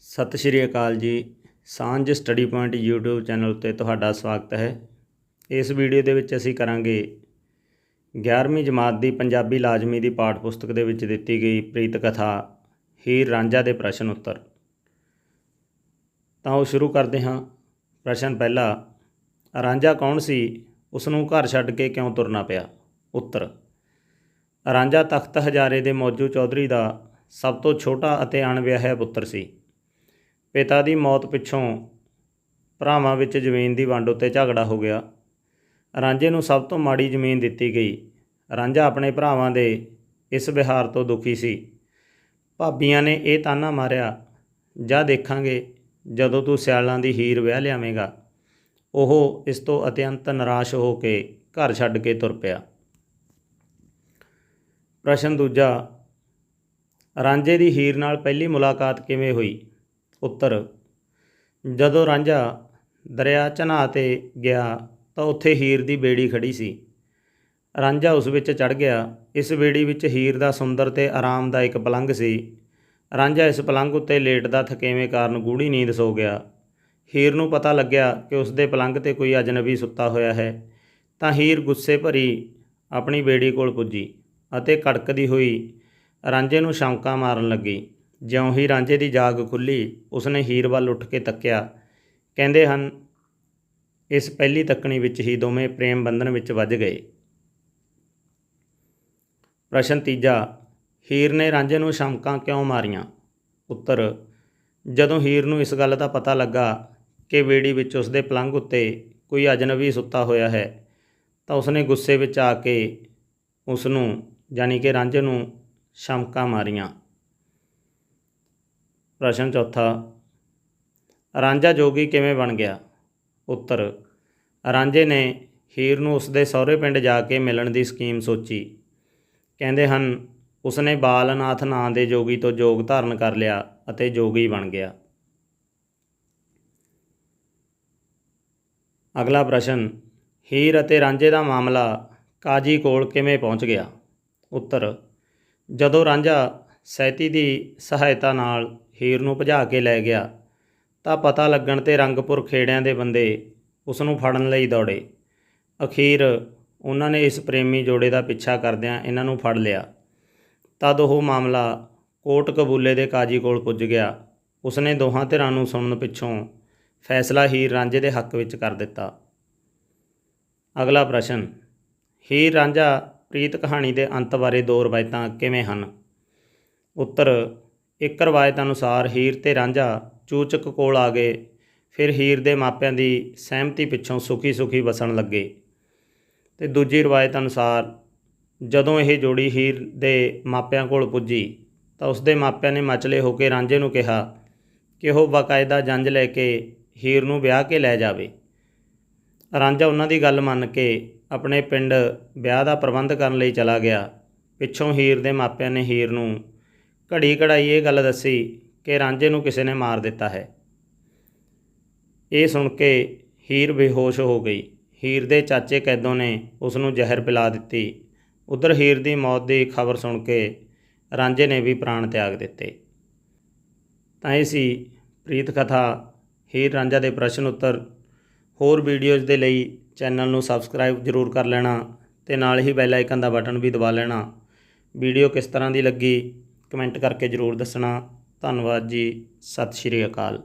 ਸਤਿ ਸ਼੍ਰੀ ਅਕਾਲ ਜੀ। ਸਾਂਝ ਸਟੱਡੀ ਪੁਆਇੰਟ YouTube ਚੈਨਲ ਉੱਤੇ ਤੁਹਾਡਾ ਸਵਾਗਤ ਹੈ। ਇਸ ਵੀਡੀਓ ਦੇ ਵਿੱਚ ਅਸੀਂ ਕਰਾਂਗੇ 11ਵੀਂ ਜਮਾਤ ਦੀ ਪੰਜਾਬੀ ਲਾਜ਼ਮੀ ਦੀ ਪਾਠ ਪੁਸਤਕ ਦੇ ਵਿੱਚ ਦਿੱਤੀ ਗਈ ਪ੍ਰੀਤ ਕਥਾ, ਹੀਰ ਰਾਂਝਾ ਦੇ ਪ੍ਰਸ਼ਨ ਉੱਤਰ। ਤਾਂ ਉਹ ਸ਼ੁਰੂ ਕਰਦੇ ਹਾਂ। ਪ੍ਰਸ਼ਨ ਪਹਿਲਾ, ਰਾਂਝਾ ਕੌਣ ਸੀ? ਉਸ ਨੂੰ ਘਰ ਛੱਡ ਕੇ ਕਿਉਂ ਤੁਰਨਾ ਪਿਆ? ਉੱਤਰ ਰਾਂਝਾ ਤਖਤ ਹਜ਼ਾਰੇ ਦੇ ਮੌਜੂ ਚੌਧਰੀ ਦਾ ਸਭ ਤੋਂ ਛੋਟਾ ਅਤੇ ਅਣਵਿਆਹਿਆ ਪੁੱਤਰ ਸੀ। ਪਿਤਾ ਦੀ ਮੌਤ ਪਿੱਛੋਂ ਭਰਾਵਾਂ ਵਿੱਚ ਜ਼ਮੀਨ ਦੀ ਵੰਡ ਉੱਤੇ ਝਗੜਾ ਹੋ ਗਿਆ। ਰਾਂਝੇ ਨੂੰ ਸਭ ਤੋਂ ਮਾੜੀ ਜ਼ਮੀਨ ਦਿੱਤੀ ਗਈ। ਰਾਂਝਾ ਆਪਣੇ ਭਰਾਵਾਂ ਦੇ ਇਸ ਵਿਹਾਰ ਤੋਂ ਦੁਖੀ ਸੀ। ਭਾਬੀਆਂ ਨੇ ਇਹ ਤਾਨਾ ਮਾਰਿਆ, ਜਾਂ ਦੇਖਾਂਗੇ ਜਦੋਂ ਤੂੰ ਸਿਆਲਾਂ ਦੀ ਹੀਰ ਵਿਆਹ ਲਿਆਵੇਂਗਾ। ਉਹ ਇਸ ਤੋਂ ਅਤਿਅੰਤ ਨਿਰਾਸ਼ ਹੋ ਕੇ ਘਰ ਛੱਡ ਕੇ ਤੁਰ ਪਿਆ। ਪ੍ਰਸ਼ਨ ਦੂਜਾ, ਰਾਂਝੇ ਦੀ ਹੀਰ ਨਾਲ ਪਹਿਲੀ ਮੁਲਾਕਾਤ ਕਿਵੇਂ ਹੋਈ? ਉੱਤਰ, ਜਦੋਂ ਰਾਂਝਾ ਦਰਿਆ ਚਨਾ ਤੇ ਗਿਆ ਤਾਂ ਉੱਥੇ ਹੀਰ ਦੀ ਬੇੜੀ ਖੜੀ ਸੀ। ਰਾਂਝਾ ਉਸ ਵਿੱਚ ਚੜ ਗਿਆ। ਇਸ ਬੇੜੀ ਵਿੱਚ ਹੀਰ ਦਾ ਸੁੰਦਰ ਤੇ ਆਰਾਮਦਾਇਕ ਪਲੰਘ ਸੀ। ਰਾਂਝਾ ਇਸ ਪਲੰਘ ਉੱਤੇ ਲੇਟਦਾ ਥਕੇਵੇਂ ਕਾਰਨ ਗੂੜੀ ਨੀਂਦ ਸੋ ਗਿਆ। ਹੀਰ ਨੂੰ ਪਤਾ ਲੱਗਿਆ ਕਿ ਉਸ ਦੇ ਪਲੰਘ ਤੇ ਕੋਈ ਅਜਨਬੀ ਸੁੱਤਾ ਹੋਇਆ ਹੈ, ਤਾਂ ਹੀਰ ਗੁੱਸੇ ਭਰੀ ਆਪਣੀ ਬੇੜੀ ਕੋਲ ਪੁੱਜੀ। ਅਤੇ ਕੜਕਦੀ ਹੋਈ ਰਾਂਝੇ ਨੂੰ ਸ਼ੌਂਕਾ ਮਾਰਨ ਲੱਗੀ। ਜਿਉਂ ਹੀ ਰਾਂਝੇ ਦੀ ਜਾਗ ਖੁੱਲੀ, ਉਸਨੇ ਹੀਰ ਵੱਲ ਉੱਠ ਕੇ ਤੱਕਿਆ। ਕਹਿੰਦੇ ਹਨ, ਇਸ ਪਹਿਲੀ ਤੱਕਣੀ ਵਿੱਚ ਹੀ ਦੋਵੇਂ ਪ੍ਰੇਮ ਬੰਧਨ ਵਿੱਚ ਵੱਜ ਗਏ। ਪ੍ਰਸ਼ਨ ਤੀਜਾ, ਹੀਰ ਨੇ ਰਾਂਝੇ ਨੂੰ ਸ਼ਮਕਾਂ ਕਿਉਂ ਮਾਰੀਆਂ? ਉੱਤਰ, ਜਦੋਂ ਹੀਰ ਨੂੰ ਇਸ ਗੱਲ ਦਾ ਪਤਾ ਲੱਗਾ ਕਿ ਵੇੜੀ ਵਿੱਚ ਉਸਦੇ ਪਲੰਘ ਉੱਤੇ ਕੋਈ ਅਜਨਬੀ ਸੁੱਤਾ ਹੋਇਆ ਹੈ, ਤਾਂ ਉਸਨੇ ਗੁੱਸੇ ਵਿੱਚ ਆ ਕੇ ਉਸ ਨੂੰ ਯਾਨੀ ਕਿ ਰਾਂਝੇ ਨੂੰ ਸ਼ਮਕਾਂ ਮਾਰੀਆਂ। ਪ੍ਰਸ਼ਨ ਚੌਥਾ, ਰਾਂਝਾ ਜੋਗੀ ਕਿਵੇਂ ਬਣ ਗਿਆ? ਉੱਤਰ, ਰਾਂਝੇ ਨੇ ਹੀਰ ਨੂੰ ਉਸਦੇ ਸਹੁਰੇ ਪਿੰਡ ਜਾ ਕੇ ਮਿਲਣ ਦੀ ਸਕੀਮ ਸੋਚੀ। ਕਹਿੰਦੇ ਹਨ, ਉਸਨੇ ਬਾਲਨਾਥ ਨਾਂ ਦੇ ਜੋਗੀ ਤੋਂ ਜੋਗ ਧਾਰਨ ਕਰ ਲਿਆ ਅਤੇ ਜੋਗੀ ਬਣ ਗਿਆ। ਅਗਲਾ ਪ੍ਰਸ਼ਨ, ਹੀਰ ਅਤੇ ਰਾਂਝੇ ਦਾ ਮਾਮਲਾ ਕਾਜੀ ਕੋਲ ਕਿਵੇਂ ਪਹੁੰਚ ਗਿਆ? ਉੱਤਰ। ਜਦੋਂ ਰਾਂਝਾ ਸੈਤੀ ਦੀ ਸਹਾਇਤਾ ਨਾਲ ਹੀਰ ਨੂੰ ਭਜਾ ਕੇ ਲੈ ਗਿਆ, ਤਾਂ ਪਤਾ ਲੱਗਣ ਤੇ ਰੰਗਪੁਰ ਖੇੜਿਆਂ ਦੇ ਬੰਦੇ ਉਸ ਨੂੰ ਫੜਨ ਲਈ ਦੌੜੇ। ਅਖੀਰ ਉਹਨਾਂ ਨੇ ਇਸ ਪ੍ਰੇਮੀ ਜੋੜੇ ਦਾ ਪਿੱਛਾ ਕਰਦਿਆਂ ਇਹਨਾਂ ਨੂੰ ਫੜ ਲਿਆ। ਤਦ ਉਹ ਮਾਮਲਾ ਕੋਟ ਕਬੂਲੇ ਦੇ ਕਾਜੀ ਕੋਲ ਪੁੱਜ ਗਿਆ। ਉਸਨੇ ਦੋਹਾਂ ਧਿਰਾਂ ਨੂੰ ਸੁਣਨ ਪਿੱਛੋਂ ਫੈਸਲਾ ਹੀਰ ਰਾਂਝੇ ਦੇ ਹੱਕ ਵਿੱਚ ਕਰ ਦਿੱਤਾ। ਅਗਲਾ ਪ੍ਰਸ਼ਨ, ਹੀਰ ਰਾਂਝਾ ਪ੍ਰੀਤ ਕਹਾਣੀ ਦੇ ਅੰਤ ਬਾਰੇ ਦੋ ਰਵਾਇਤਾਂ ਕਿਵੇਂ ਹਨ? ਉੱਤਰ, ਇੱਕ ਰਵਾਇਤ ਅਨੁਸਾਰ ਹੀਰ ਤੇ ਰਾਂਝਾ ਚੂਚਕ ਕੋਲ ਆ ਗਏ, ਫਿਰ ਹੀਰ ਦੇ ਮਾਪਿਆਂ ਦੀ ਸਹਿਮਤੀ ਪਿੱਛੋਂ ਸੁਖੀ ਸੁਖੀ ਵਸਣ ਲੱਗੇ। ਤੇ ਦੂਜੀ ਰਵਾਇਤ ਅਨੁਸਾਰ, ਜਦੋਂ ਇਹ ਜੋੜੀ ਹੀਰ ਦੇ ਮਾਪਿਆਂ ਕੋਲ ਪੁੱਜੀ, ਤਾਂ ਉਸਦੇ ਮਾਪਿਆਂ ਨੇ ਮਚਲੇ ਹੋ ਕੇ ਰਾਂਝੇ ਨੂੰ ਕਿਹਾ ਕਿ ਉਹ ਬਕਾਇਦਾ ਜੰਜ ਲੈ ਕੇ ਹੀਰ ਨੂੰ ਵਿਆਹ ਕੇ ਲੈ ਜਾਵੇ। ਰਾਂਝਾ ਉਹਨਾਂ ਦੀ ਗੱਲ ਮੰਨ ਕੇ ਆਪਣੇ ਪਿੰਡ ਵਿਆਹ ਦਾ ਪ੍ਰਬੰਧ ਕਰਨ ਲਈ ਚਲਾ ਗਿਆ। ਪਿੱਛੋਂ ਹੀਰ ਦੇ ਮਾਪਿਆਂ ਨੇ ਹੀਰ ਨੂੰ ਘੜੀ ਘੜਾਈ ਇਹ ਗੱਲ ਦੱਸੀ ਕਿ ਰਾਂਝੇ ਨੂੰ ਕਿਸੇ ਨੇ ਮਾਰ ਦਿੱਤਾ ਹੈ। ਇਹ ਸੁਣ ਕੇ ਹੀਰ ਬੇਹੋਸ਼ ਹੋ ਗਈ। ਹੀਰ ਦੇ ਚਾਚੇ ਕੈਦੋਂ ਨੇ ਉਸ ਨੂੰ ਜ਼ਹਿਰ ਪਿਲਾ ਦਿੱਤੀ। ਉਧਰ ਹੀਰ ਦੀ ਮੌਤ ਦੀ ਖਬਰ ਸੁਣ ਕੇ ਰਾਂਝੇ ਨੇ ਵੀ ਪ੍ਰਾਣ ਤਿਆਗ ਦਿੱਤੇ। ਤਾਂ ਇਹ ਸੀ ਪ੍ਰੀਤ ਕਥਾ ਹੀਰ ਰਾਂਝਾ ਦੇ ਪ੍ਰਸ਼ਨ ਉੱਤਰ ਹੋਰ ਵੀਡੀਓਜ਼ ਦੇ ਲਈ ਚੈਨਲ ਨੂੰ ਸਬਸਕ੍ਰਾਈਬ ਜ਼ਰੂਰ ਕਰ ਲੈਣਾ ਤੇ ਨਾਲ ਹੀ ਬੈਲ ਆਈਕਨ ਦਾ ਬਟਨ ਵੀ ਦਬਾ ਲੈਣਾ। ਵੀਡੀਓ ਕਿਸ ਤਰ੍ਹਾਂ ਦੀ ਲੱਗੀ, ਕਮੈਂਟ ਕਰਕੇ ਜ਼ਰੂਰ ਦੱਸਣਾ। ਧੰਨਵਾਦ ਜੀ, ਸਤਿ ਸ਼੍ਰੀ ਅਕਾਲ।